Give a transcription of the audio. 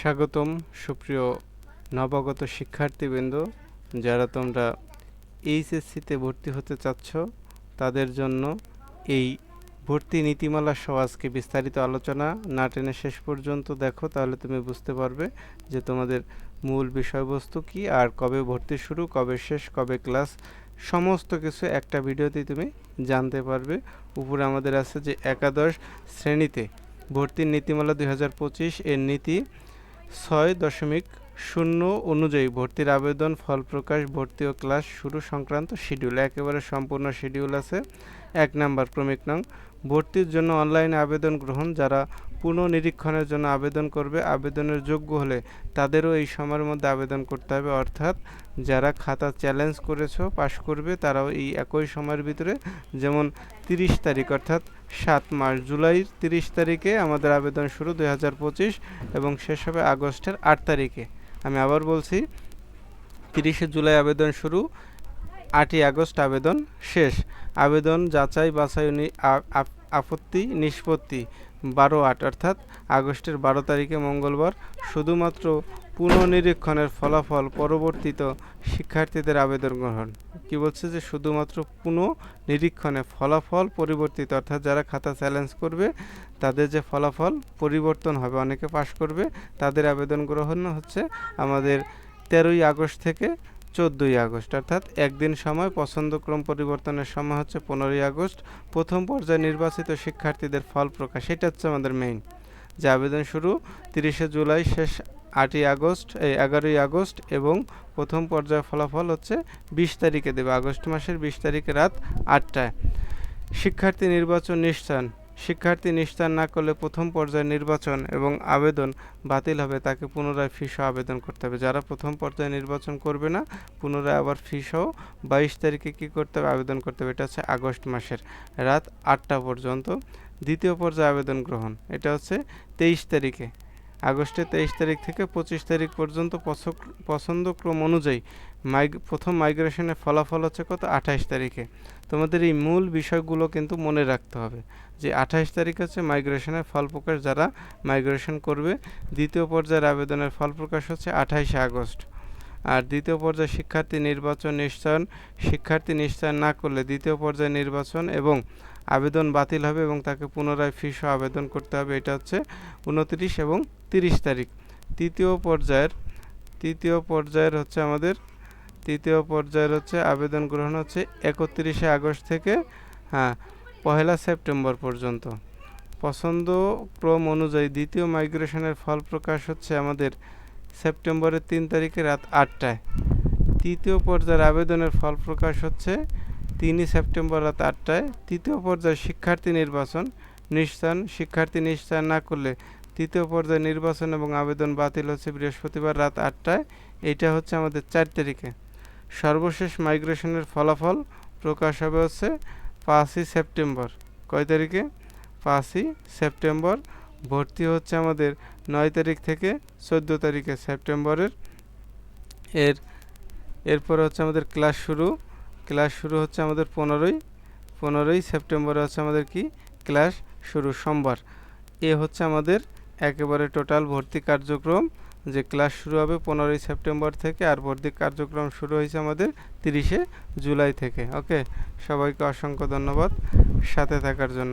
স্বাগতম, সুপ্রিয় নবাগত শিক্ষার্থীবৃন্দ, যারা তোমরা এইচএসসিতে ভর্তি হতে চাচ্ছ, তাদের জন্য এই ভর্তি নীতিমালা সহ আজকে বিস্তারিত আলোচনা না টেনে শেষ পর্যন্ত দেখো, তাহলে তুমি বুঝতে পারবে যে তোমাদের মূল বিষয়বস্তু কি আর কবে ভর্তি শুরু, কবে শেষ, কবে ক্লাস, সমস্ত কিছু একটা ভিডিওতেই তুমি জানতে পারবে। উপরে আমাদের আছে যে একাদশ শ্রেণীতে ভর্তির নীতিমালা দুই হাজার পঁচিশ, এর নীতি ছয় দশমিক শূন্য অনুযায়ী ভর্তির আবেদন ফল প্রকাশ ভর্তি ও ক্লাস শুরু সংক্রান্ত শিডিউল। একেবারে সম্পূর্ণ শিডিউল আছে। এক নাম্বার ক্রমিক নং, ভর্তির জন্য অনলাইনে আবেদন গ্রহণ। যারা পুনঃনিরীক্ষণের জন্য আবেদন করবে, আবেদনের যোগ্য হলে তাদেরও এই সময়ের মধ্যে আবেদন করতে হবে। অর্থাৎ যারা খাতা চ্যালেঞ্জ করেছ, পাশ করবে, তারাও এই একই সময়ের ভিতরে, যেমন তিরিশ তারিখ, অর্থাৎ সাত মাস জুলাই তিরিশ তারিখে আমাদের আবেদন শুরু দু হাজার পঁচিশ এবং শেষ হবে আগস্টের আট তারিখে। আমি আবার বলছি, তিরিশে জুলাই আবেদন শুরু, আটই আগস্ট আবেদন শেষ। আবেদন যাচাই, বাছাই আপত্তি, নিষ্পত্তি, বারো আট, অর্থাৎ আগস্টের বারো তারিখে মঙ্গলবার। শুধুমাত্র পুনঃনিরীক্ষণের ফলাফল পরবর্তীত শিক্ষার্থীদের আবেদন গ্রহণ। কি বলছে যে শুধুমাত্র পুনঃনিরীক্ষণে ফলাফল পরিবর্তিত, অর্থাৎ যারা খাতা চ্যালেঞ্জ করবে, তাদের যে ফলাফল পরিবর্তন হবে, অনেকে পাশ করবে, তাদের আবেদন গ্রহণ হচ্ছে আমাদের তেরোই আগস্ট থেকে চোদ্দোই আগস্ট, অর্থাৎ একদিন সময়, পছন্দক্রম পরিবর্তনের সময় হচ্ছে পনেরোই আগস্ট, প্রথম পর্যায়ে নির্বাচিত শিক্ষার্থীদের ফল প্রকাশ। এটা হচ্ছে আমাদের মেইন যে আবেদন শুরু তিরিশে জুলাই শেষ আটই আগস্ট, এই এগারোই আগস্ট এবং প্রথম পর্যায়ে ফলাফল হচ্ছে বিশ তারিখে দেবে, আগস্ট মাসের বিশ তারিখে রাত আটটায়। শিক্ষার্থী নির্বাচন নিশ্চয়ন শিক্ষার্থী নিষ্ঠান না করলে প্রথম পর্যায়ে নির্বাচন এবং আবেদন বাতিল হবে, তাকে পুনরায় ফি সহ আবেদন করতে হবে। যারা প্রথম পর্যায়ে নির্বাচন করবে না, পুনরায় আবার ফি সহ বাইশ তারিখে কী করতে হবে? আবেদন করতে হবে। এটা হচ্ছে আগস্ট মাসের রাত আটটা পর্যন্ত। দ্বিতীয় পর্যায়ে আবেদন গ্রহণ। এটা হচ্ছে তেইশ তারিখে। আগস্টের তেইশ তারিখ থেকে পঁচিশ তারিখ পর্যন্ত পছন্দক্রম অনুযায়ী মাইগ প্রথম মাইগ্রেশনের ফলাফল হচ্ছে কত? আঠাশ তারিখে। তোমাদের এই মূল বিষয়গুলো কিন্তু মনে রাখতে হবে যে আঠাশ তারিখ হচ্ছে মাইগ্রেশনের ফল প্রকাশ যারা মাইগ্রেশন করবে। দ্বিতীয় পর্যায়ের আবেদনের ফল প্রকাশ হচ্ছে আঠাইশে আগস্ট। আর দ্বিতীয় পর্যায়ে শিক্ষার্থী নির্বাচন নিশ্চয়ন শিক্ষার্থী নিশ্চয়ন না করলে দ্বিতীয় পর্যায়ে নির্বাচন এবং আবেদন বাতিল হবে এবং তাকে পুনরায় ফি সহ আবেদন করতে হবে। এটা হচ্ছে উনত্রিশ এবং তিরিশ তারিখ। তৃতীয় পর্যায়ের তৃতীয় পর্যায়ের হচ্ছে আমাদের, তৃতীয় পর্যায়ের হচ্ছে আবেদন গ্রহণ হচ্ছে একত্রিশে আগস্ট থেকে হ্যাঁ পহেলা সেপ্টেম্বর পর্যন্ত। পছন্দ ক্রম অনুযায়ী দ্বিতীয় মাইগ্রেশনের ফল প্রকাশ হচ্ছে আমাদের সেপ্টেম্বরের তিন তারিখে রাত আটটায়। তৃতীয় পর্যায়ের আবেদনের ফল প্রকাশ হচ্ছে তিনই সেপ্টেম্বর রাত আটটায়। তৃতীয় পর্যায়ে শিক্ষার্থী নির্বাচন নিশ্চয়ন শিক্ষার্থী নিশ্চয়ন না করলে তৃতীয় পর্যায়ে নির্বাচন এবং আবেদন বাতিল হচ্ছে বৃহস্পতিবার রাত আটটায়। এটা হচ্ছে আমাদের চার তারিখে। সর্বশেষ মাইগ্রেশনের ফলাফল প্রকাশ হবে হচ্ছে পাঁচই সেপ্টেম্বর। কয় তারিখে? পাঁচই সেপ্টেম্বর। ভর্তি হচ্ছে আমাদের নয় তারিখ থেকে চোদ্দ তারিখে সেপ্টেম্বরের। এর, এরপরে হচ্ছে আমাদের ক্লাস শুরু। ক্লাস শুরু হচ্ছে আমাদের পনেরোই। পনেরোই সেপ্টেম্বরে হচ্ছে আমাদের কি? ক্লাস শুরু, সোমবার। এ হচ্ছে আমাদের একেবারে টোটাল ভর্তি কার্যক্রম যে ক্লাস শুরু হবে পনেরোই সেপ্টেম্বর থেকে আর ভর্তি কার্যক্রম শুরু হয়েছে আমাদের তিরিশে জুলাই থেকে ওকে সবাইকে অসংখ্য ধন্যবাদ, সাথে থাকার জন্য।